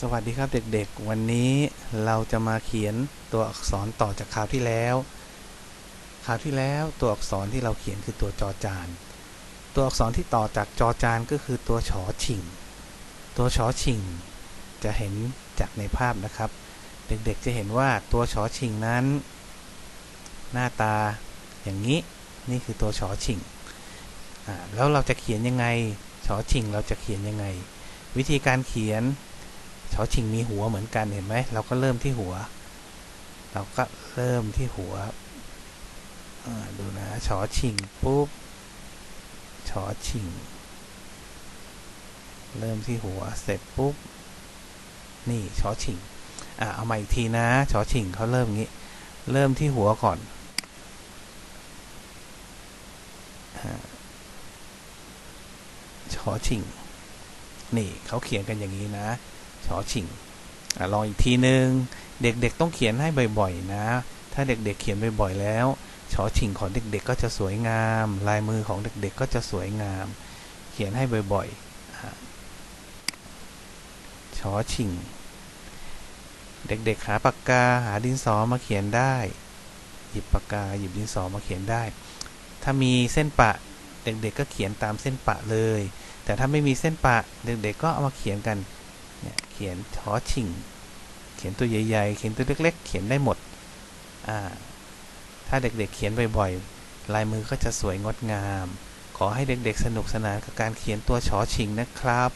สวัสดีครับเด็กๆ วันนี้เราจะมาเขียนตัวอักษรต่อจากคราวที่แล้ว คราวที่แล้วตัวอักษรที่เราเขียนคือตัวจอจาน ตัวอักษรที่ต่อจากจอจานก็คือตัวชอชิง ตัวชอชิง จะเห็นจากในภาพนะครับ เด็กๆจะเห็นว่าตัวชอชิงนั้น หน้าตาอย่างนี้นี่คือตัวชอชิงอ่าแล้วเราจะเขียนยังไงชอชิงเราจะเขียนยังไง วิธีการเขียน ชอชิงมีหัวเหมือนกันเห็นไหมเราก็เริ่มที่หัว เราก็เริ่มที่หัวดูนะชอชิงปุ๊บชอชิง เริ่มที่หัวเสร็จปุ๊บนี่ชอชิงอ่าเอามาอีกทีนะชอชิงเขาเริ่มงี้ เริ่มที่หัวก่อนอ่าชอชิงนี่เขาเขียนกันอย่างนี้นะ ชอชิงอลองอีกทีนึงเด็กๆต้องเขียนให้บ่อยๆนะ ถ้าเด็กๆเขียนบ่อยๆแล้วชอชิงของเด็กๆก็จะสวยงาม ลายมือของเด็กๆก็จะสวยงาม เขียนให้บ่อยๆอะชอชิงเด็กๆหาปากกาหาดินสอมาเขียนได้ หยิบปากกาหยิบดินสอมาเขียนได้ ถ้ามีเส้นปะเด็กๆก็เขียนตามเส้นปะเลย แต่ถ้าไม่มีเส้นปะเด็กๆก็เอามาเขียนกัน ขียนชอชิง เขียนตัวใหญ่ๆ เขียนตัวเล็ก ๆ เขียนได้หมด อ่า ถ้าเด็กๆ เขียนบ่อยๆ ลายมือก็จะสวยงดงาม ขอให้เด็กๆ สนุกสนานกับการเขียนตัวชอชิงนะครับ